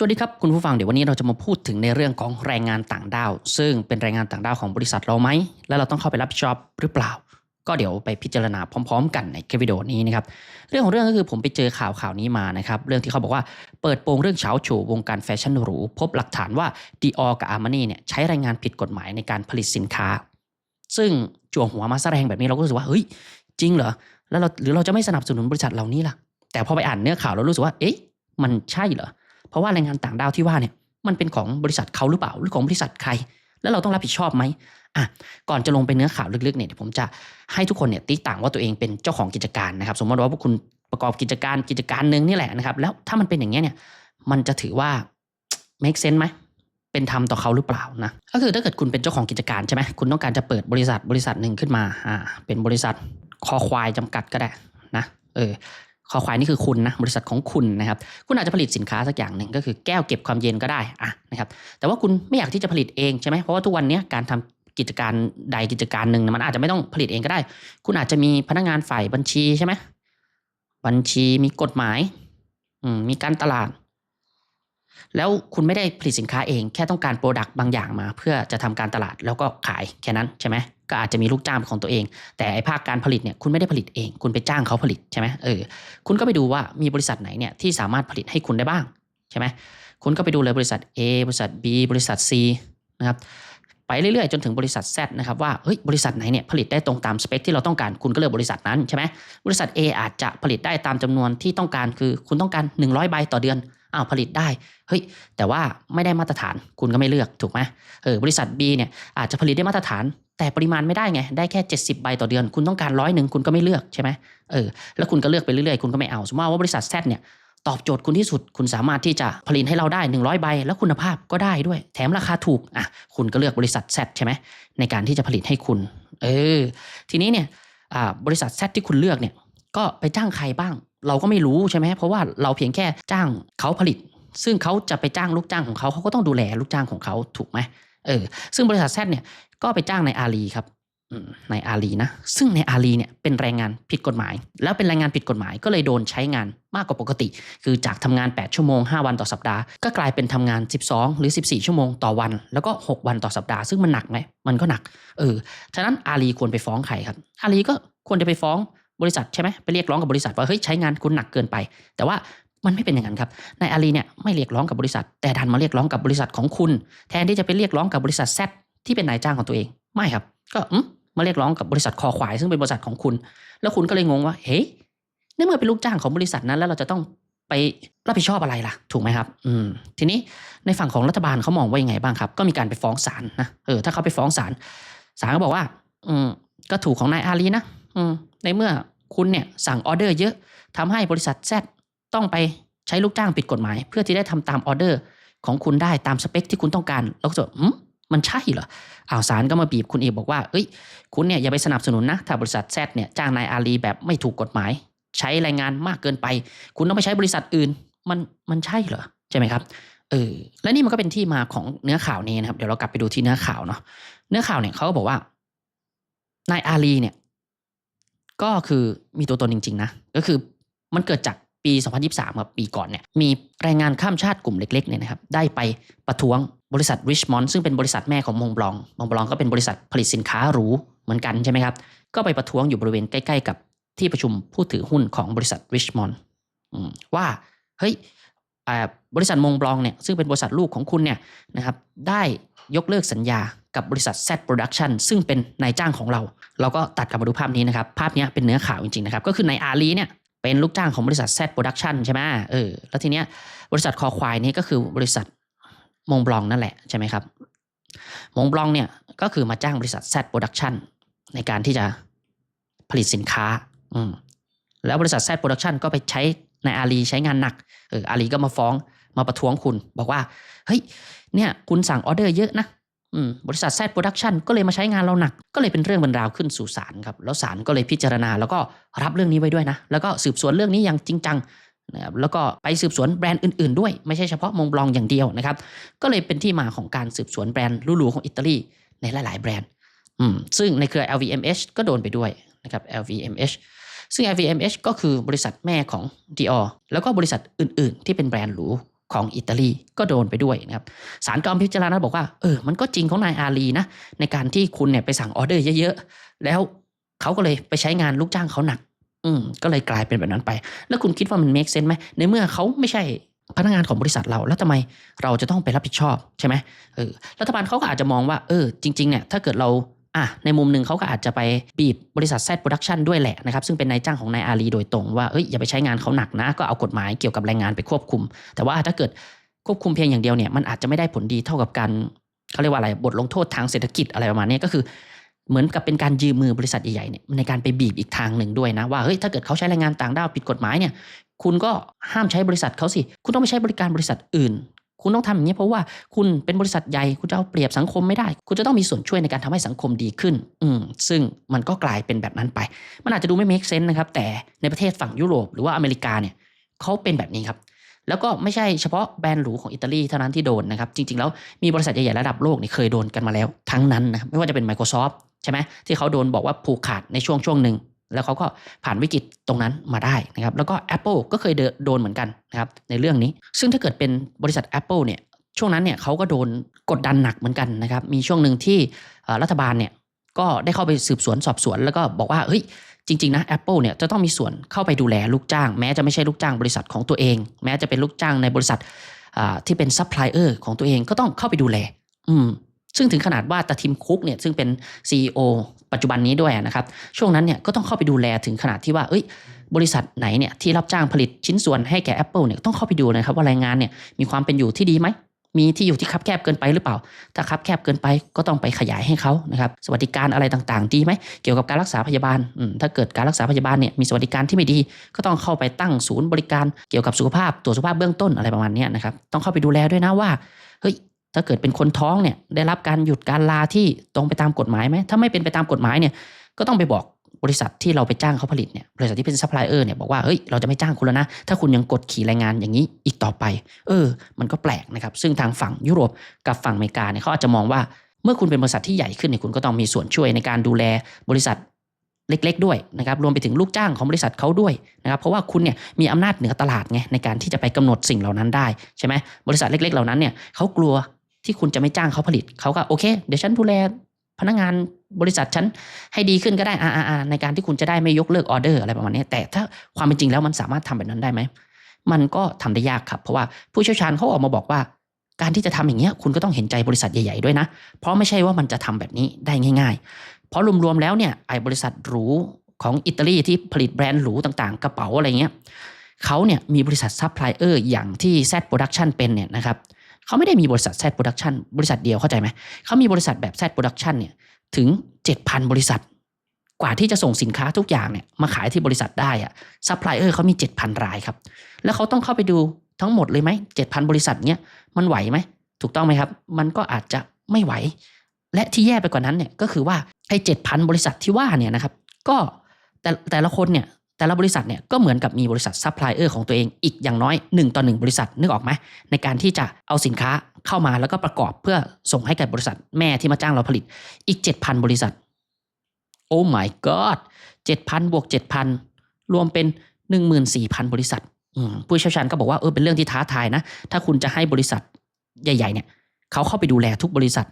สวัสดีครับคุณผู้ฟังเดี๋ยววันนี้เราจะมาพูดถึงในเรื่องของแรงงานต่างด้าว ซึ่งเป็นแรงงานต่างด้าวของบริษัทเราไหม และเราต้องเข้าไปรับผิดชอบหรือเปล่า ก็เดี๋ยวไปพิจารณาพร้อม ๆ กันในคลิปวิดีโอนี้นะครับเรื่องของเรื่องก็คือผมไปเจอข่าวข่าวนี้มานะครับเรื่องที่เขาบอกว่าเปิดโปงเรื่องเฉาโฉวงการแฟชั่นหรูพบหลักฐานว่าดีออกับอาร์มานี่เนี่ยใช้แรงงานผิดกฎหมายในการผลิตสินค้า ซึ่งจั่วหัวมาแสดงแบบนี้เราก็รู้สึกว่าเฮ้ยจริงเหรอแล้วเราหรือเราจะไม่สนับสนุนบริษัทเหล่านี้ล่ะ แต่พอไปอ่านเนื้อข่าวเรารู้สึกว่าเอ๊ะมันใช่เหรอ เพราะว่าแรงงานต่างด้าวที่ว่าเนี่ยมันเป็นของบริษัทเขาหรือเปล่าหรือของบริษัทใคร แล้วเราต้องรับผิดชอบไหมอะก่อนจะลงไปเนื้อข่าวลึกๆเนี่ยผมจะให้ทุกคนเนี่ยตีต่างว่าตัวเองเป็นเจ้าของกิจการนะครับ สมมติว่าพวกคุณประกอบกิจการกิจการหนึ่งนี่แหละนะครับ แล้วถ้ามันเป็นอย่างเงี้ยเนี่ยมันจะถือว่า make sense ไหมเป็นธรรมต่อเขาหรือเปล่านะก็คือถ้าเกิดคุณเป็นเจ้าของกิจการใช่ไหมคุณต้องการจะเปิดบริษัทบริษัทหนึ่งขึ้นมาอ่าเป็นบริษัทคอควายจำกัดก็ได้นะเออ คอควายนี่คือคุณนะบริษัทของคุณนะครับ คุณอาจจะผลิตสินค้าสักอย่างหนึ่งก็คือแก้วเก็บความเย็นก็ได้อะนะครับแต่ว่าคุณไม่อยากที่จะผลิตเองใช่ไหมเพราะว่าทุกวันนี้การทำกิจการใดกิจการหนึ่งมันอาจจะไม่ต้องผลิตเองก็ได้ คุณอาจจะมีพนักงานฝ่ายบัญชีใช่ไหมบัญชีมีกฎหมายอืมีการตลาด แล้วคุณไม่ได้ผลิตสินค้าเองแค่ต้องการโปรดักต์บางอย่างมา เพื่อจะทำการตลาดแล้วก็ขายแค่นั้นใช่ไหมก็อาจจะมีลูกจ้างของตัวเอง แต่ไอภาคการผลิตเนี่ยคุณไม่ได้ผลิตเอง คุณไปจ้างเขาผลิตใช่ไหมเออคุณก็ไปดูว่ามีบริษัทไหนเนี่ยที่สามารถผลิตให้คุณได้บ้างใช่ไหมคุณก็ไปดูเลยบริษัท A บริษัท B บริษัท C นะครับไปเรื่อยๆจนถึงบริษัท Z นะครับว่าเฮ้ยบริษัทไหนเนี่ยผลิตได้ตรงตามสเปคที่เราต้องการคุณก็เลือกบริษัทนั้นใช่ไหมบริษัท A อาจจะผลิตได้ตามจำนวนที่ต้องการคือคุณต้องการ 100 ใบต่อเดือน อ้าวผลิตได้เฮ้ยแต่ว่าไม่ได้มาตรฐานคุณก็ไม่เลือกถูกไหมเออบริษัท B เนี่ยอาจจะผลิตได้มาตรฐาน แต่ปริมาณไม่ได้ไงได้แค่ 70 ใบต่อเดือน คุณต้องการร้อยหนึ่งคุณก็ไม่เลือกใช่ไหมเออแล้วคุณก็เลือกไปเรื่อยๆคุณก็ไม่เอาสมมติว่าบริษัท Z เนี่ยตอบโจทย์คุณที่สุด คุณสามารถที่จะผลิตให้เราได้ 100 ใบ แล้วคุณภาพก็ได้ด้วย แถมราคาถูกอะคุณก็เลือกบริษัท Z ใช่ไหมในการที่จะผลิตให้คุณ เออ ทีนี้เนี่ยอ่าบริษัท Z ที่คุณเลือกเนี่ย ก็ไปจ้างใครบ้าง เราก็ไม่รู้ใช่ไหมเพราะว่าเราเพียงแค่จ้างเขาผลิต ซึ่งเขาจะไปจ้างลูกจ้างของเขาเขาก็ต้องดูแลลูกจ้างของเขาถูกไหมเออ ซึ่งบริษัท Z เนี่ยก็ไปจ้างในอาลีครับในอาลีนะ ซึ่งในอาลีเนี่ยเป็นแรงงานผิดกฎหมาย แล้วเป็นแรงงานผิดกฎหมายก็เลยโดนใช้งานมากกว่าปกติ คือจากทำงาน 8 ชั่วโมง 5 วันต่อสัปดาห์ ก็กลายเป็นทำงาน 12 หรือ 14 ชั่วโมงต่อวัน แล้วก็ 6 วันต่อสัปดาห์ ซึ่งมันหนักไหมมันก็หนัก เออ ฉะนั้นอาลีควรไปฟ้องใครครับ อาลีก็ควรจะไปฟ้อง บริษัทใช่ไหมไปเรียกร้องกับบริษัทว่าเฮ้ยใช้งานคุณหนักเกินไป แต่ว่ามันไม่เป็นอย่างนั้นครับนายอาลีเนี่ยไม่เรียกร้องกับบริษัท แต่ดันมาเรียกร้องกับบริษัทของคุณ แทนที่จะไปเรียกร้องกับบริษัทแซที่เป็นนายจ้างของตัวเองไม่ครับ ก็มมาเรียกร้องกับบริษัทคอควายซึ่งเป็นบริษัทของคุณ แล้วคุณก็เลยงงว่าเฮ้ยในเมื่อเป็นลูกจ้างของบริษัทนั้น แล้วเราจะต้องไปรับผิดชอบอะไรล่ะ ถูกไหมครับ อืม ทีนี้ในฝั่งของรัฐบาลเขามองว่ายังไงบ้างครับ ก็มีการไปฟ้องศาลนะ เออ ถ้าเขาไปฟ้องศาล ศาลก็บอกว่า อืม ก็ถูกของนายอาลีนะ อืม ในเมื่อคุณเนี่ยสั่งออเดอร์เยอะทำให้บริษัทแซต้องไปใช้ลูกจ้างผิดกฎหมาย เพื่อที่ได้ทำตามออเดอร์ของคุณได้ตามสเปคที่คุณต้องการแล้วก็จะมันใช่เหรออ้าวศาลก็มาบีบคุณเอกบอกว่าเอ้ย คุณเนี่ยอย่าไปสนับสนุนนะ ถ้าบริษัทแซดเนี่ยจ้างนายอาลีแบบไม่ถูกกฎหมาย ใช้แรงงานมากเกินไป คุณต้องไปใช้บริษัทอื่น มันมันใช่เหรอใช่ไหมครับเออและนี่มันก็เป็นที่มาของเนื้อข่าวนี้นะครับ เดี๋ยวเรากลับไปดูที่เนื้อข่าวเนาะเนื้อข่าวเนี่ยเขาก็บอกว่านายอาลีเนี่ย ก็คือมีตัวตนจริง ๆ นะ ก็คือมันเกิดจากปี 2023ครับปีก่อนเนี่ย มีแรงงานข้ามชาติกลุ่มเล็กๆเนี่ยนะครับ ได้ไปประท้วงบริษัทริชมอนด์ซึ่งเป็นบริษัทแม่ของมงบลอง มงบลองก็เป็นบริษัทผลิตสินค้าหรูเหมือนกันใช่ไหมครับ ก็ไปประท้วงอยู่บริเวณใกล้ๆ กับที่ประชุมผู้ถือหุ้นของบริษัทริชมอนด์ว่า เฮ้ยบริษัทมงบลองเนี่ยซึ่งเป็นบริษัทลูกของคุณเนี่ยนะครับ ได้ยกเลิกสัญญา กับบริษัท Z Production ซึ่งเป็นนายจ้างของเรา เราก็ตัดกลับมาดูภาพนี้นะครับ ภาพนี้เป็นเนื้อข่าวจริงๆนะครับ ก็คือนายอาลีเนี่ยเป็นลูกจ้างของบริษัท Z Production ใช่ไหมเออ แล้วทีเนี้ยบริษัทคอควายนี่ก็คือบริษัทมงบลองนั่นแหละใช่ไหมครับ มงบลองเนี่ยก็คือมาจ้างบริษัท Z Production ในการที่จะผลิตสินค้า อืม แล้วบริษัท Z Production ก็ไปใช้ในอาลีใช้งานหนัก เอออาลีก็มาฟ้องมาประท้วงคุณ บอกว่า เฮ้ย เนี่ย คุณสั่งออเดอร์เยอะนะ บริษัท Z Production ก็เลยมาใช้งานเราหนัก ก็เลยเป็นเรื่องบรรดาวขึ้นสู่ศาลครับ แล้วศาลก็เลยพิจารณาแล้วก็รับเรื่องนี้ไว้ด้วยนะ แล้วก็สืบสวนเรื่องนี้อย่างจริงจังนะครับแล้วก็ไปสืบสวนแบรนด์อื่นๆด้วย ไม่ใช่เฉพาะมงบลองอย่างเดียวนะครับ ก็เลยเป็นที่มาของการสืบสวนแบรนด์หรูของอิตาลีในหลาย ๆ แบรนด์ซึ่งในเครือ LVMH ก็โดนไปด้วยนะครับ LVMH ซึ่ง LVMH ก็คือบริษัทแม่ของ Dior แล้วก็บริษัทอื่น ๆ ที่เป็นแบรนด์หรู ของอิตาลีก็โดนไปด้วยนะครับศาลก็พิจารณาบอกว่าเออมันก็จริงของนายอาลีนะในการที่คุณเนี่ยไปสั่งออเดอร์เยอะๆ แล้วเขาก็เลยไปใช้งานลูกจ้างเขาหนัก อืมก็เลยกลายเป็นแบบนั้นไป แล้วคุณคิดว่ามันเมคเซนไหมในเมื่อเขาไม่ใช่พนักงานของบริษัทเราแล้วทำไมเราจะต้องไปรับผิดชอบใช่ไหมเออรัฐบาลเขาก็อาจจะมองว่าเออจริงๆเนี่ยถ้าเกิดเรา อะในมุมหนึ่งเขาก็อาจจะไปบีบบริษัทแซดโปรดักชันด้วยแหละนะครับซึ่งเป็นนายจ้างของนายอาลีโดยตรงว่าเอ้ยอย่าไปใช้งานเขาหนักนะก็เอากฎหมายเกี่ยวกับแรงงานไปควบคุม แต่ว่าถ้าเกิดควบคุมเพียงอย่างเดียวเนี่ยมันอาจจะไม่ได้ผลดีเท่ากับการเขาเรียกว่าอะไรบทลงโทษทางเศรษฐกิจอะไรประมาณนี้ก็คือ เหมือนกับเป็นการยืมมือบริษัทใหญ่ๆเนี่ยในการไปบีบอีกทางหนึ่งด้วยนะว่าเฮ้ยถ้าเกิดเขาใช้แรงงานต่างด้าวผิดกฎหมายเนี่ยคุณก็ห้ามใช้บริษัทเขาสิ คุณต้องไปใช้บริการบริษัทอื่น คุณต้องทำอย่างนี้เพราะว่าคุณเป็นบริษัทใหญ่คุณจะเอาเปรียบสังคมไม่ได้ คุณจะต้องมีส่วนช่วยในการทำให้สังคมดีขึ้น อืมซึ่งมันก็กลายเป็นแบบนั้นไป มันอาจจะดูไม่ make sense นะครับ แต่ในประเทศฝั่งยุโรปหรือว่าอเมริกาเนี่ยเขาเป็นแบบนี้ครับแล้วก็ไม่ใช่เฉพาะแบรนด์หรูของอิตาลีเท่านั้นที่โดนนะครับ จริง ๆ แล้วมีบริษัทใหญ่ๆระดับโลกเนี่ยเคยโดนกันมาแล้วทั้งนั้นนะไม่ว่าจะเป็น Microsoft ใช่ไหมที่เขาโดนบอกว่าผูกขาดในช่วงช่วงหนึ่ง แล้วเขาก็ผ่านวิกฤตตรงนั้นมาได้นะครับแล้วก็ Apple ก็เคยโดนเหมือนกันนะครับในเรื่องนี้ ซึ่งถ้าเกิดเป็นบริษัท Apple เนี่ยช่วงนั้นเนี่ยเขาก็โดนกดดันหนักเหมือนกันนะครับมีช่วงหนึ่งที่รัฐบาลเนี่ยก็ได้เข้าไปสืบสวนสอบสวน แล้วก็บอกว่าเฮ้ยจริงๆนะ Apple เนี่ยจะต้องมีส่วนเข้าไปดูแลลูกจ้าง แม้จะไม่ใช่ลูกจ้างบริษัทของตัวเอง แม้จะเป็นลูกจ้างในบริษัทที่เป็นซัพพลายเออร์ของตัวเองก็ต้องเข้าไปดูแล อืม ซึ่งถึงขนาดว่าตาทิมคุกเนี่ยซึ่งเป็น CEO ปัจจุบันนี้ด้วยนะครับ ช่วงนั้นเนี่ยก็ต้องเข้าไปดูแลถึงขนาดที่ว่า เอ้ย บริษัทไหนเนี่ยที่รับจ้างผลิตชิ้นส่วนให้แก่ Apple เนี่ยต้องเข้าไปดูนะครับว่าแรงงานเนี่ยมีความเป็นอยู่ที่ดีไหมมีที่อยู่ที่คับแคบเกินไปหรือเปล่า ถ้าคับแคบเกินไปก็ต้องไปขยายให้เขานะครับ สวัสดิการอะไรต่างๆ ดีไหม เกี่ยวกับการรักษาพยาบาล ถ้าเกิดการรักษาพยาบาลเนี่ยมีสวัสดิการที่ไม่ดี ก็ต้องเข้าไปตั้งศูนย์บริการเกี่ยวกับสุขภาพตรวจสุขภาพเบื้องต้นอะไรประมาณนี้นะครับ ต้องเข้าไปดูแลด้วยนะว่า เฮ้ย ถ้าเกิดเป็นคนท้องเนี่ยได้รับการหยุดการลาที่ตรงไปตามกฎหมายไหมถ้าไม่เป็นไปตามกฎหมายเนี่ยก็ต้องไปบอกบริษัทที่เราไปจ้างเขาผลิตเนี่ยบริษัทที่เป็นซัพพลายเออร์เนี่ยบอกว่าเฮ้ยเราจะไม่จ้างคุณแล้วนะ ถ้าคุณยังกดขี่แรงงานอย่างนี้อีกต่อไป เออ มันก็แปลกนะครับ ซึ่งทางฝั่งยุโรปกับฝั่งอเมริกาเนี่ยเขาอาจจะมองว่าเมื่อคุณเป็นบริษัทที่ใหญ่ขึ้นเนี่ยคุณก็ต้องมีส่วนช่วยในการดูแลบริษัทเล็ก ๆ ด้วยนะครับรวมไปถึงลูกจ้างของบริษัทเขาด้วยนะครับเพราะว่าคุณเนี่ยมีอำนาจเหนือตลาดไงในการที่จะไปกำหนดสิ่งเหล่านั้นได้ใช่ไหมบริษัทเล็ก ๆ เหล่านั้นเนี่ยเขากลัว ที่คุณจะไม่จ้างเขาผลิตเขาก็โอเค เดี๋ยวฉันดูแลพนักงานบริษัทฉันให้ดีขึ้นก็ได้อ่าๆๆในการที่คุณจะได้ไม่ยกเลิกออเดอร์อะไรประมาณนี้ แต่ถ้าความเป็นจริงแล้วมันสามารถทำแบบนั้นได้ไหมมันก็ทำได้ยากครับ เพราะว่าผู้เชี่ยวชาญเขาออกมาบอกว่า การที่จะทำอย่างเงี้ยคุณก็ต้องเห็นใจบริษัทใหญ่ๆด้วยนะ เพราะไม่ใช่ว่ามันจะทำแบบนี้ได้ง่าย ๆ เพราะรวมๆแล้วเนี่ยไอ้บริษัทหรูของอิตาลีที่ผลิตแบรนด์หรูต่างๆ กระเป๋าอะไรเงี้ยเขาเนี่ยมีบริษัทซัพพลายเออร์อย่างที่ Z Production เป็นเนี่ยนะครับ เขาไม่ได้มีบริษัท Z Production บริษัทเดียวเข้าใจไหมเขามีบริษัทแบบ Z Production เนี่ยถึง 7,000 บริษัท กว่าที่จะส่งสินค้าทุกอย่างเนี่ยมาขายที่บริษัทได้อะซัพพลายเออร์เขามี 7,000 รายครับ แล้วเขาต้องเข้าไปดูทั้งหมดเลยไหม7,000บริษัทเนี้ยมันไหวไหมถูกต้องไหมครับ มันก็อาจจะไม่ไหว และที่แย่ไปกว่านั้นเนี่ยก็คือว่าไอ้เจ็ดพันบริษัทที่ว่าเนี่ยนะครับ ก็แต่แต่ละคนเนี่ย แต่ละบริษัทเนี่ยก็เหมือนกับมีบริษัทซัพพลายเออร์ของตัวเองอีกอย่างน้อย1ต่อ1บริษัทนึกออกไหมในการที่จะเอาสินค้าเข้ามาแล้วก็ประกอบเพื่อส่งให้กับบริษัทแม่ที่มาจ้างเราผลิตอีก 7,000 บริษัท โอ้ my god 7,000บวก7,000 รวมเป็น 14,000 บริษัทผู้เชี่ยวชาญก็บอกว่าเออเป็นเรื่องที่ท้าทายนะ ถ้าคุณจะให้บริษัทใหญ่ๆเนี่ยเขาเข้าไปดูแลทุกบริษัท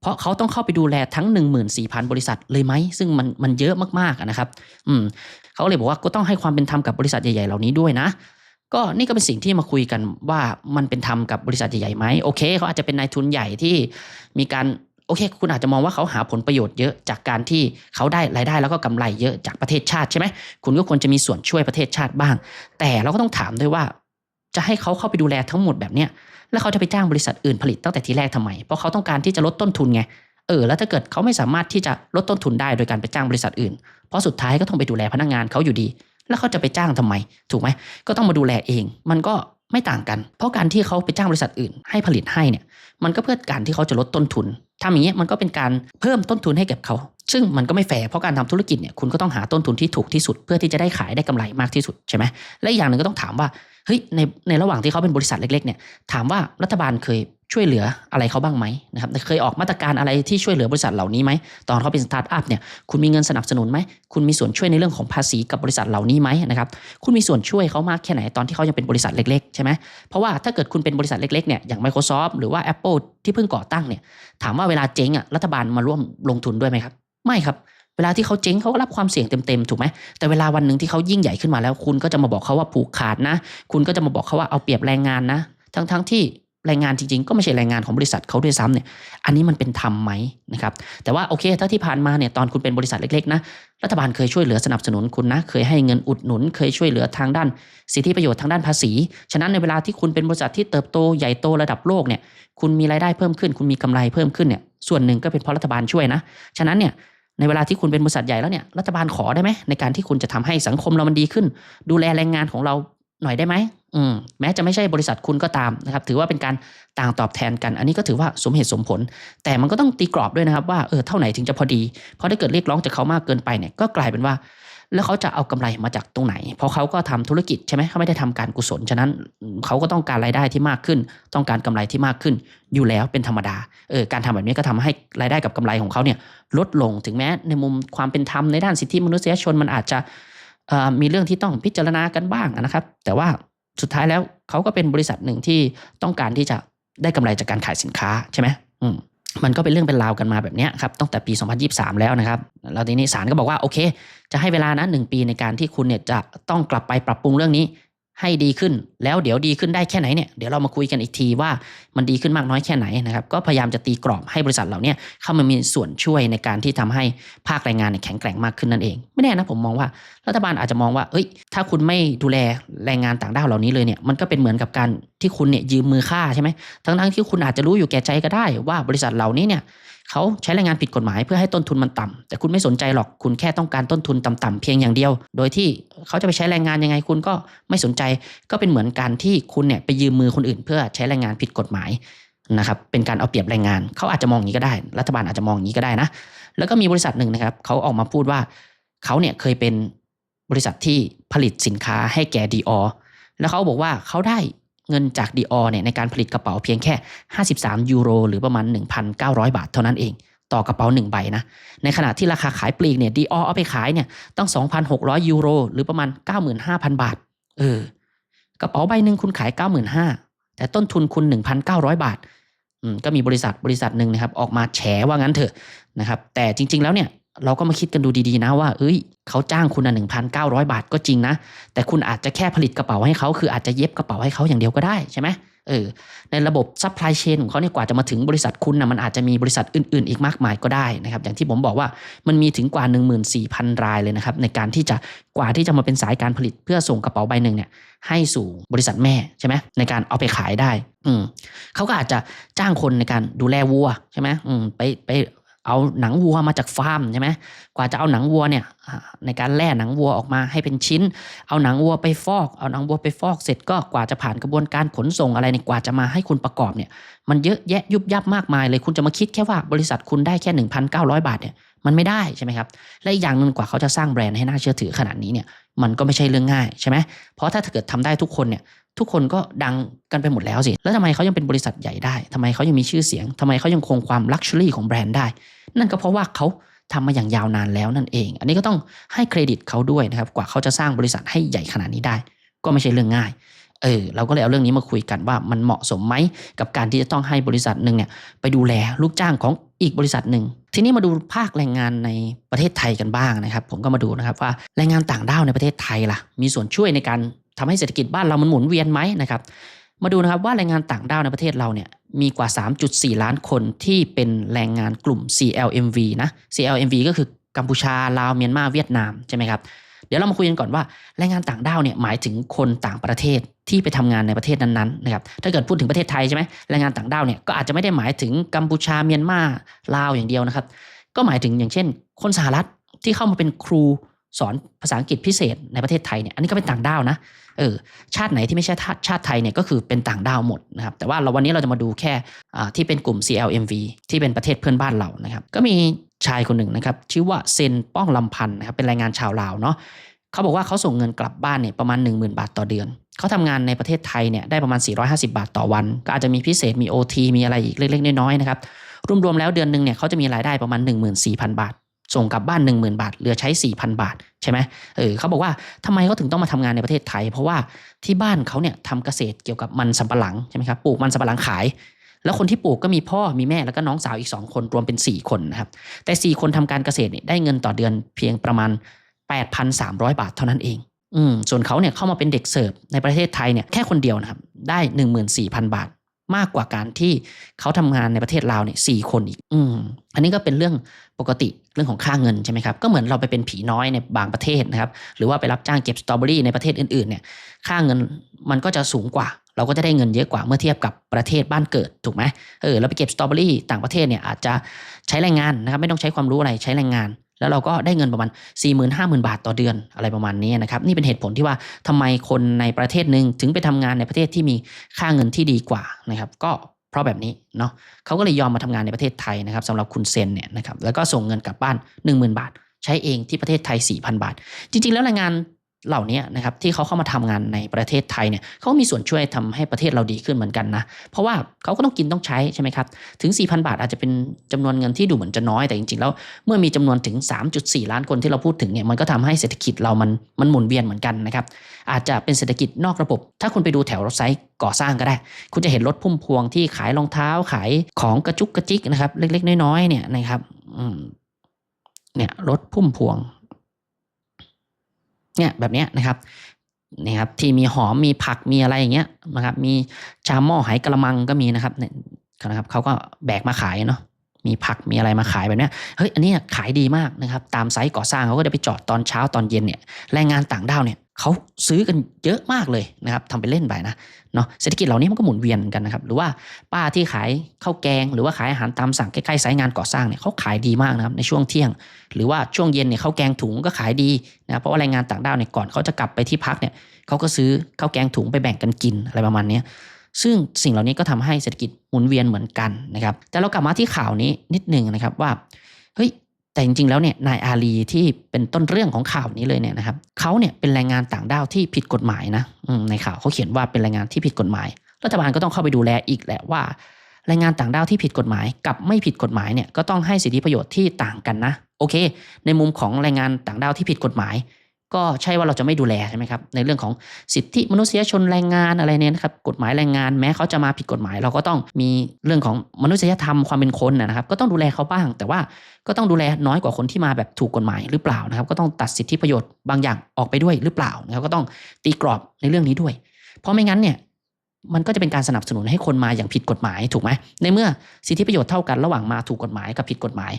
เพราะเขาต้องเข้าไปดูแลทั้ง 14,000 บริษัทเลยไหม ซึ่งมันมันเยอะมากๆนะครับ อืมเขาเลยบอกว่าก็ต้องให้ความเป็นธรรมกับบริษัทใหญ่ๆเหล่านี้ด้วยนะ ก็นี่ก็เป็นสิ่งที่มาคุยกันว่ามันเป็นธรรมกับบริษัทใหญ่ๆไหมโอเคเขาอาจจะเป็นนายทุนใหญ่ที่มีการโอเค คุณอาจจะมองว่าเขาหาผลประโยชน์เยอะจากการที่เขาได้รายได้แล้วก็กำไรเยอะจากประเทศชาติใช่ไหมคุณก็ควรจะมีส่วนช่วยประเทศชาติบ้าง แต่เราก็ต้องถามด้วยว่า จะให้เขาเข้าไปดูแลทั้งหมดแบบเนี้ย แล้วเขาจะไปจ้างบริษัทอื่นผลิตตั้งแต่ทีแรกทำไม เพราะเขาต้องการที่จะลดต้นทุนไง เออ แล้วถ้าเกิดเขาไม่สามารถที่จะลดต้นทุนได้โดยการไปจ้างบริษัทอื่น เพราะสุดท้ายก็ต้องไปดูแลพนักงานเขาอยู่ดี แล้วเขาจะไปจ้างทำไม ถูกไหม ก็ต้องมาดูแลเอง มันก็ไม่ต่างกัน เพราะการที่เขาไปจ้างบริษัทอื่น ให้ผลิตให้เนี่ย มันก็เพื่อการที่เขาจะลดต้นทุนทำอย่างเงี้ยมันก็เป็นการเพิ่มต้นทุนให้กับเขา ซึ่งมันก็ไม่แฟร์เพราะการทำธุรกิจเนี่ยคุณก็ต้องหาต้นทุนที่ถูกที่สุด เพื่อที่จะได้ขายได้กำไรมากที่สุดใช่ไหมและอย่างหนึ่งก็ต้องถามว่า เฮ้ยในในระหว่างที่เขาเป็นบริษัทเล็กๆเนี่ยถามว่ารัฐบาลเคยช่วยเหลืออะไรเขาบ้างไหมนะครับเคยออกมาตรการอะไรที่ช่วยเหลือบริษัทเหล่านี้ไหมตอนเขาเป็นสตาร์ทอัพเนี่ยคุณมีเงินสนับสนุนไหมคุณมีส่วนช่วยในเรื่องของภาษีกับบริษัทเหล่านี้ไหมนะครับคุณมีส่วนช่วยเขามากแค่ไหนตอนที่เขายังเป็นบริษัทเล็กๆใช่ไหมเพราะว่าถ้าเกิดคุณเป็นบริษัทเล็กๆเนี่ยอย่าง Microsoft หรือว่า Apple ที่เพิ่งก่อตั้งเนี่ยถามว่าเวลาเจ๊งอะรัฐบาลมาร่วมลงทุนด้วยไหมครับไม่ครับ เวลาที่เขาเจ๊งเขาก็รับความเสี่ยงเต็มๆถูกไหมแต่เวลาวันหนึ่งที่เขายิ่งใหญ่ขึ้นมาแล้ว คุณก็จะมาบอกเขาว่าผูกขาดนะ คุณก็จะมาบอกเขาว่าเอาเปรียบแรงงานนะ ทั้งๆที่แรงงานจริงๆ ก็ไม่ใช่แรงงานของบริษัทเขาด้วยซ้ำเนี่ย อันนี้มันเป็นธรรมไหมนะครับ แต่ว่าโอเค ถ้าที่ผ่านมาเนี่ยตอนคุณเป็นบริษัทเล็กๆนะรัฐบาลเคยช่วยเหลือสนับสนุนคุณนะ เคยให้เงินอุดหนุน เคยช่วยเหลือทางด้าน สิทธิประโยชน์ทางด้านภาษี ฉะนั้นในเวลาที่คุณเป็นบริษัทที่เติบโตใหญ่โตระดับโลกเนี่ย คุณมีรายได้เพิ่มขึ้น คุณมีกำไรเพิ่มขึ้นเนี่ย ส่วนหนึ่งก็เป็นเพราะรัฐบาลช่วยนะ ฉะนั้นเนี่ย ในเวลาที่คุณเป็นบริษัทใหญ่แล้วเนี่ยรัฐบาลขอได้ไหมในการที่คุณจะทำให้สังคมเรามันดีขึ้น ดูแลแรงงานของเราหน่อยได้ไหมอืมแม้จะไม่ใช่บริษัทคุณก็ตามนะครับ ถือว่าเป็นการต่างตอบแทนกัน อันนี้ก็ถือว่าสมเหตุสมผล แต่มันก็ต้องตีกรอบด้วยนะครับว่าเออเท่าไหนถึงจะพอดี เพราะถ้าเกิดเรียกร้องจากเขามากเกินไปเนี่ยก็กลายเป็นว่า แล้วเขาจะเอากำไรมาจากตรงไหน เพราะเขาก็ทำธุรกิจใช่ไหมเขาไม่ได้ทำการกุศล ฉะนั้นเขาก็ต้องการรายได้ที่มากขึ้น ต้องการกำไรที่มากขึ้น อยู่แล้วเป็นธรรมดา เออ การทำแบบนี้ก็ทำให้รายได้กับกำไรของเขาเนี่ยลดลง ถึงแม้ในมุมความเป็นธรรมในด้านสิทธิมนุษยชนมันอาจจะมีเรื่องที่ต้องพิจารณากันบ้างนะครับ แต่ว่าสุดท้ายแล้วเขาก็เป็นบริษัทหนึ่งที่ต้องการที่จะได้กำไรจากการขายสินค้าใช่ไหมอืม มันก็เป็นเรื่องเป็นราวกันมาแบบนี้ครับตั้งแต่ปี 2023 แล้วนะครับแล้วทีนี้ศาลก็บอกว่าโอเค จะให้เวลานะหนึ่งปีในการที่คุณเนี่ยจะต้องกลับไปปรับปรุงเรื่องนี้ ให้ดีขึ้น แล้วเดี๋ยวดีขึ้นได้แค่ไหนเนี่ยเดี๋ยวเรามาคุยกันอีกทีว่ามันดีขึ้นมากน้อยแค่ไหนนะครับก็พยายามจะตีกรอบให้บริษัทเหล่านี้เข้ามามีส่วนช่วยในการที่ทำให้ภาคแรงงานแข็งแกร่งมากขึ้นนั่นเอง ไม่แน่นะผมมองว่า รัฐบาลอาจจะมองว่าเอ้ย ถ้าคุณไม่ดูแลแรงงานต่างด้าวเหล่านี้เลยเนี่ยมันก็เป็นเหมือนกับการที่คุณเนี่ยยืมมือฆ่าใช่ไหมทั้งทั้งที่คุณอาจจะรู้อยู่แก่ใจก็ได้ว่าบริษัทเหล่านี้เนี่ย เขาใช้แรงงานผิดกฎหมายเพื่อให้ต้นทุนมันต่ำแต่คุณไม่สนใจหรอกคุณแค่ต้องการต้นทุนต่ำๆเพียงอย่างเดียว โดยที่เขาจะไปใช้แรงงานยังไงคุณก็ไม่สนใจก็เป็นเหมือนการที่คุณเนี่ยไปยืมมือคนอื่น เพื่อใช้แรงงานผิดกฎหมายนะครับเป็นการเอาเปรียบแรงงานเขาอาจจะมองอย่างนี้ก็ได้ รัฐบาลอาจจะมองอย่างนี้ก็ได้นะแล้วก็มีบริษัทหนึ่งนะครับเขาออกมาพูดว่าเขาเนี่ยเคยเป็นบริษัทที่ผลิตสินค้าให้แก่ดีออแล้วเขาบอกว่าเขาได้ เงินจากดีอเนี่ยในการผลิตกระเป๋าเพียงแค่ 53 ยูโร หรือประมาณ 1,900 บาทเท่านั้นเอง ต่อกระเป๋า 1 ใบนะ ในขณะที่ราคาขายปลีกเนี่ยดีอเอาไปขายเนี่ยต้อง2,600 ยูโร หรือประมาณ 95,000 บาท เออ กระเป๋าใบหนึ่งคุณขาย 95,000 แต่ต้นทุนคุณ 1,900 บาทอืมก็มีบริษัทบริษัทหนึ่งนะครับออกมาแฉว่างั้นเถอะนะครับแต่จริง ๆแล้วเนี่ย เราก็มาคิดกันดูดีๆนะว่า เอ้ย เขาจ้างคุณอะหนึ่งพันเก้าร้อยบาทก็จริงนะ แต่คุณอาจจะแค่ผลิตกระเป๋าให้เขาคืออาจจะเย็บกระเป๋าให้เขาอย่างเดียวก็ได้ใช่ไหมเออ ในระบบซัพพลายเชนของเขาเนี่ยกว่าจะมาถึงบริษัทคุณนะมันอาจจะมีบริษัทอื่นๆ อีกมากมายก็ได้นะครับ อย่างที่ผมบอกว่ามันมีถึงกว่า 14,000 รายเลยนะครับ ในการที่จะกว่าที่จะมาเป็นสายการผลิตเพื่อส่งกระเป๋าใบหนึ่งเนี่ยให้สู่บริษัทแม่ใช่ไหมในการเอาไปขายได้ อืมเขาก็อาจจะจ้างคนในการดูแลวัวใช่ไหมอืมไปไป เอาหนังวัวมาจากฟาร์มใช่ไหมกว่าจะเอาหนังวัวเนี่ยในการแล่หนังวัวออกมาให้เป็นชิ้น เอาหนังวัวไปฟอก เอาหนังวัวไปฟอกเสร็จก็กว่าจะผ่านกระบวนการขนส่งอะไรเนี่ยกว่าจะมาให้คุณประกอบเนี่ยมันเยอะแยะยุบยับมากมายเลยคุณจะมาคิดแค่ว่าบริษัทคุณได้แค่ 1,900 บาทเนี่ยมันไม่ได้ใช่ไหมครับ และอีกอย่างหนึ่งกว่าเขาจะสร้างแบรนด์ให้น่าเชื่อถือขนาดนี้เนี่ยมันก็ไม่ใช่เรื่องง่ายใช่ไหมเพราะถ้าเกิดทำได้ทุกคนเนี่ย ทุกคนก็ดังกันไปหมดแล้วสิ แล้วทำไมเขายังเป็นบริษัทใหญ่ได้ทำไมเขายังมีชื่อเสียงทำไมเขายังคงความลักชัวรี่ของแบรนด์ได้ นั่นก็เพราะว่าเขาทำมาอย่างยาวนานแล้วนั่นเอง อันนี้ก็ต้องให้เครดิตเขาด้วยนะครับ กว่าเขาจะสร้างบริษัทให้ใหญ่ขนาดนี้ได้ ก็ไม่ใช่เรื่องง่าย เออ เราก็เลยเอาเรื่องนี้มาคุยกันว่ามันเหมาะสมไหมกับการที่จะต้องให้บริษัทหนึ่งเนี่ยไปดูแลลูกจ้างของอีกบริษัทหนึ่ง ทีนี้มาดูภาคแรงงานในประเทศไทยกันบ้างนะครับ ผมก็มาดูนะครับว่าแรงงานต่างด้าวในประเทศไทยล่ะ มีส่วนช่วยในการ ทำให้เศรษฐกิจบ้านเรามันหมุนเวียนไหมนะครับ มาดูนะครับว่าแรงงานต่างด้าวในประเทศเราเนี่ยมีกว่า 3.4 ล้านคนที่เป็นแรงงานกลุ่ม CLMV นะ CLMV ก็คือกัมพูชาลาวเมียนมาเวียดนามใช่ไหมครับเดี๋ยวเรามาคุยกันก่อนว่าแรงงานต่างด้าวเนี่ยหมายถึงคนต่างประเทศที่ไปทำงานในประเทศนั้นๆนะครับถ้าเกิดพูดถึงประเทศไทยใช่ไหมแรงงานต่างด้าวเนี่ยก็อาจจะไม่ได้หมายถึงกัมพูชาเมียนมาลาวอย่างเดียวนะครับ ก็หมายถึงอย่างเช่น คนสหรัฐที่เข้ามาเป็นครู สอนภาษาอังกฤษพิเศษในประเทศไทยเนี่ยอันนี้ก็เป็นต่างด้าวนะเออชาติไหนที่ไม่ใช่ชาติไทยเนี่ยก็คือเป็นต่างด้าวหมดนะครับแต่ว่าเราวันนี้เราจะมาดูแค่ที่เป็นกลุ่ม CLMV ที่เป็นประเทศเพื่อนบ้านเรานะครับก็มีชายคนหนึ่งนะครับชื่อว่าเซนป้องลำพันธ์นะครับเป็นแรงงานชาวลาวเนาะเขาบอกว่าเขาส่งเงินกลับบ้านเนี่ยประมาณ 10,000 บาทต่อเดือน เขาทำงานในประเทศไทยเนี่ยได้ประมาณ 450 บาทต่อวัน ก็อาจจะมีพิเศษมี OT มีอะไรอีกเล็กๆน้อยๆนะครับรวมๆแล้วเดือนหนึ่งเนี่ยเขาจะมีรายได้ประมาณ 14,000 บาท ส่งกลับบ้าน 10,000 บาทเหลือใช้ 4,000 บาทใช่ไหมเออเขาบอกว่าทำไมเขาถึงต้องมาทำงานในประเทศไทย เพราะว่าที่บ้านเขาเนี่ยทำเกษตรเกี่ยวกับมันสำปะหลังใช่ไหมครับปลูกมันสำปะหลังขาย แล้วคนที่ปลูกก็มีพ่อมีแม่แล้วก็น้องสาวอีก 2 คนรวมเป็น 4 คนนะครับแต่ 4 คนทำการเกษตรเนี่ยได้เงินต่อเดือนเพียงประมาณ 8,300 บาทเท่านั้นเองอืมส่วนเขาเนี่ยเข้ามาเป็นเด็กเสิร์ฟในประเทศไทยเนี่ยแค่คนเดียวนะครับได้ 14,000 บาท มากกว่าการที่เขาทำงานในประเทศลาวเนี่ยสี่คนอีกอืมอันนี้ก็เป็นเรื่องปกติ รื่องของค่าเงินใช่ไหมครับก็เหมือนเราไปเป็นผีน้อยในบางประเทศนะครับ หรือว่าไปรับจ้างเก็บสตรอเบอรี่ในประเทศอื่นๆเนี่ยค่าเงินมันก็จะสูงกว่า เราก็จะได้เงินเยอะกว่าเมื่อเทียบกับประเทศบ้านเกิดถูกไหมเออเราไปเก็บสตรอเบอรี่ต่างประเทศเนี่ยอาจจะใช้แรงงานนะครับไม่ต้องใช้ความรู้อะไรใช้แรงงานแล้วเราก็ได้เงินประมาณ 4 0 0 0 0 5 0,000 บาทต่อเดือนอะไรประมาณนี้นะครับ นี่เป็นเหตุผลที่ว่าทำไมคนในประเทศหนึ่งถึงไปทำงานในประเทศที่มีค่าเงินที่ดีกว่านะครับ ก็ เพราะแบบนี้เนาะเขาก็เลยยอมมาทำงานในประเทศไทยนะครับสำหรับคุณเซนเนี่ยนะครับแล้วก็ส่งเงินกลับบ้าน 10,000 บาท ใช้เองที่ประเทศไทย 4,000 บาท จริง ๆ แล้วแรงงาน เหล่านี้นะครับที่เขาเข้ามาทำงานในประเทศไทยเนี่ยเขามีส่วนช่วยทำให้ประเทศเราดีขึ้นเหมือนกันนะ เพราะว่าเขาก็ต้องกินต้องใช้ใช่ไหมครับ ถึง 4,000 บาทอาจจะเป็นจำนวนเงินที่ดูเหมือนจะน้อยแต่จริงๆ แล้วเมื่อมีจำนวนถึง 3.4 ล้านคนที่เราพูดถึงเนี่ยมันก็ทำให้เศรษฐกิจเรามันมันหมุนเวียนเหมือนกันนะครับอาจจะเป็นเศรษฐกิจนอกระบบ ถ้าคุณไปดูแถวรถไซต์ก่อสร้างก็ได้ คุณจะเห็นรถพุ่มพวงที่ขายรองเท้าขายของกระจุกกระจิกนะครับเล็ก ๆ น้อยๆเนี่ยนะครับเนี่ยรถพุ่มพวง เนี่ยแบบเนี้ยนะครับนี่ครับที่มีหอมมีผักมีอะไรอย่างเงี้ยนะครับ มีชามหม้อหายกระมังก็มีนะครับเนี่ยนะครับเขาก็แบกมาขายเนาะมีผักมีอะไรมาขายแบบเนี้ยเฮ้ยอันนี้ขายดีมากนะครับ ตามไซต์ก่อสร้างเขาก็จะไปจอดตอนเช้าตอนเย็นเนี่ยแรงงานต่างด้าวเนี่ย เขาซื้อกันเยอะมากเลยนะครับทำไปเล่นไปนะเนาะเศรษฐกิจเหล่านี้มันก็หมุนเวียนกันนะครับ หรือว่าป้าที่ขายข้าวแกง หรือว่าขายอาหารตามสั่งใกล้ๆไซต์งานก่อสร้างเนี่ยเขาขายดีมากนะครับในช่วงเที่ยง หรือว่าช่วงเย็นเนี่ยข้าวแกงถุงก็ขายดีนะเพราะว่าแรงงานต่างด้าวเนี่ยก่อนเขาจะกลับไปที่พักเนี่ยเขาก็ซื้อข้าวแกงถุงไปแบ่งกันกินอะไรประมาณนี้ซึ่งสิ่งเหล่านี้ก็ทำให้เศรษฐกิจหมุนเวียนเหมือนกันนะครับ แต่เรากลับมาที่ข่าวนี้นิดหนึ่งนะครับว่าเฮ้ย แต่จริงๆแล้วเนี่ยนายอาลีที่เป็นต้นเรื่องของข่าวนี้เลยเนี่ยนะครับเขาเนี่ยเป็นแรงงานต่างด้าวที่ผิดกฎหมายนะในข่าวเขาเขียนว่าเป็นแรงงานที่ผิดกฎหมาย รัฐบาลก็ต้องเข้าไปดูแลอีกแหละว่าแรงงานต่างด้าวที่ผิดกฎหมายกับไม่ผิดกฎหมายเนี่ยก็ต้องให้สิทธิประโยชน์ที่ต่างกันนะ โอเค ในมุมของแรงงานต่างด้าวที่ผิดกฎหมาย ก็ใช่ว่าเราจะไม่ดูแลใช่ไหมครับในเรื่องของสิทธิมนุษยชนแรงงานอะไรเนี่ยนะครับกฎหมายแรงงานแม้เขาจะมาผิดกฎหมาย เราก็ต้องมีเรื่องของมนุษยธรรมความเป็นคนนะครับ ก็ต้องดูแลเขาบ้าง แต่ว่าก็ต้องดูแลน้อยกว่าคนที่มาแบบถูกกฎหมายหรือเปล่านะครับ ก็ต้องตัดสิทธิประโยชน์บางอย่างออกไปด้วยหรือเปล่านะครับก็ต้องตีกรอบในเรื่องนี้ด้วย เพราะไม่งั้นเนี่ยมันก็จะเป็นการสนับสนุนให้คนมาอย่างผิดกฎหมายถูกไหมในเมื่อสิทธิประโยชน์เท่ากันระหว่างมาถูกกฎหมายกับผิดกฎหมาย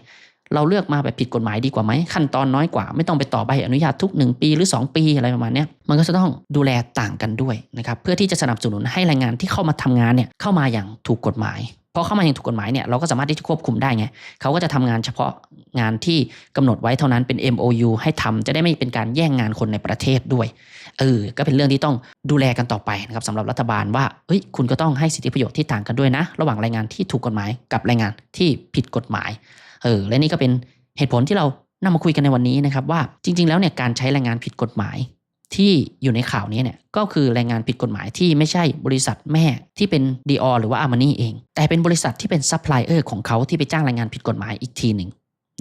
เราเลือกมาแบบผิดกฎหมายดีกว่าไหมขั้นตอนน้อยกว่า ไม่ต้องไปต่อใบอนุญาตทุก 1 ปีหรือ 2 ปีอะไรประมาณเนี้ยมันก็จะต้องดูแลต่างกันด้วยนะครับเพื่อที่จะสนับสนุนให้แรงงานที่เข้ามาทำงานเนี่ยเข้ามาอย่างถูกกฎหมายพอเข้ามาอย่างถูกกฎหมายเนี่ยเราก็สามารถที่จะควบคุมได้ไงเขาก็จะทำงานเฉพาะงานที่กำหนดไว้เท่านั้นเป็น MOU ให้ทำจะได้ไม่เป็นการแย่งงานคนในประเทศด้วยเออก็เป็นเรื่องที่ต้องดูแลกันต่อไปนะครับสำหรับรัฐบาลว่าเอ้ยคุณก็ต้องให้สิทธิประโยชน์ที่ต่างกันด้วยนะ ระหว่างแรงงานที่ถูกกฎหมายกับแรงงานที่ผิดกฎหมาย เออและนี่ก็เป็นเหตุผลที่เรานำมาคุยกันในวันนี้นะครับว่าจริง ๆ แล้วเนี่ยการใช้แรงงานผิดกฎหมายที่อยู่ในข่าวนี้เนี่ยก็คือแรงงานผิดกฎหมายที่ไม่ใช่บริษัทแม่ที่เป็นดีอหรือว่าอาร์มานีเอง แต่เป็นบริษัทที่เป็นซัพพลายเออร์ของเขาที่ไปจ้างแรงงานผิดกฎหมายอีกทีหนึ่ง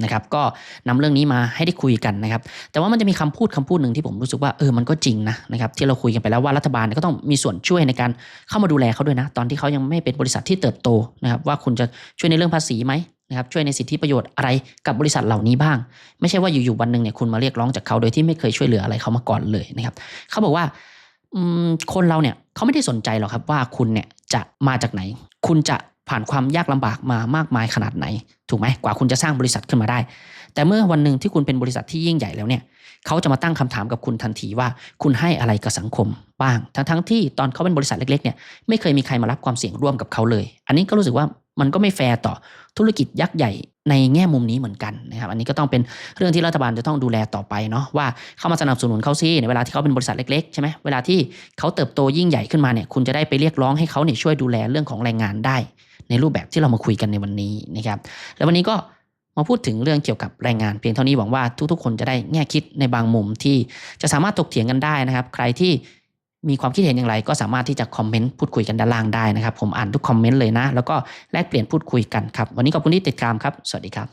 นะครับก็นำเรื่องนี้มาให้ได้คุยกันนะครับ แต่ว่ามันจะมีคำพูดคำพูดหนึ่งที่ผมรู้สึกว่าเออมันก็จริงนะนะครับที่เราคุยกันไปแล้วว่ารัฐบาลก็ต้องมีส่วนช่วยในการเข้ามาดูแลเขาด้วยนะ ตอนที่เขายังไม่เป็นบริษัทที่เติบโตนะครับว่าคุณจะช่วยในเรื่องภาษีไหม นะครับช่วยในสิทธิประโยชน์อะไรกับบริษัทเหล่านี้บ้าง ไม่ใช่ว่าอยู่ๆวันหนึ่งเนี่ยคุณมาเรียกร้องจากเขาโดยที่ไม่เคยช่วยเหลืออะไรเขามาก่อนเลยนะครับเขาบอกว่าคนเราเนี่ยเขาไม่ได้สนใจหรอกครับว่าคุณเนี่ยจะมาจากไหน คุณจะผ่านความยากลำบากมามากมายขนาดไหน ถูกไหมกว่าคุณจะสร้างบริษัทขึ้นมาได้ แต่เมื่อวันหนึ่งที่คุณเป็นบริษัทที่ยิ่งใหญ่แล้วเนี่ยเขาจะมาตั้งคำถามกับคุณทันทีว่าคุณให้อะไรกับสังคมบ้าง ทั้งทั้งที่ตอนเขาเป็นบริษัทเล็กๆเนี่ยไม่เคยมีใครมารับความเสี่ยงร่วมกับเขาเลย อันนี้ก็รู้สึกว่า มันก็ไม่แฟร์ต่อธุรกิจยักษ์ใหญ่ในแง่มุมนี้เหมือนกันนะครับอันนี้ก็ต้องเป็นเรื่องที่รัฐบาลจะต้องดูแลต่อไปเนาะว่าเข้ามาสนับสนุนเขาซิในเวลาที่เขาเป็นบริษัทเล็กๆใช่ไหมเวลาที่เขาเติบโตยิ่งใหญ่ขึ้นมาเนี่ยคุณจะได้ไปเรียกร้องให้เขาเนี่ยช่วยดูแลเรื่องของแรงงานได้ ในรูปแบบที่เรามาคุยกันในวันนี้นะครับแล้ววันนี้ก็มาพูดถึงเรื่องเกี่ยวกับแรงงานเพียงเท่านี้หวังว่าทุกๆ คนจะได้แง่คิดในบางมุมที่จะสามารถถกเถียงกันได้นะครับ ใครที่ มีความคิดเห็นอย่างไรก็สามารถที่จะคอมเมนต์พูดคุยกันด้านล่างได้นะครับ ผมอ่านทุกคอมเมนต์เลยนะ แล้วก็แลกเปลี่ยนพูดคุยกันครับ วันนี้ขอบคุณที่ติดตามครับ สวัสดีครับ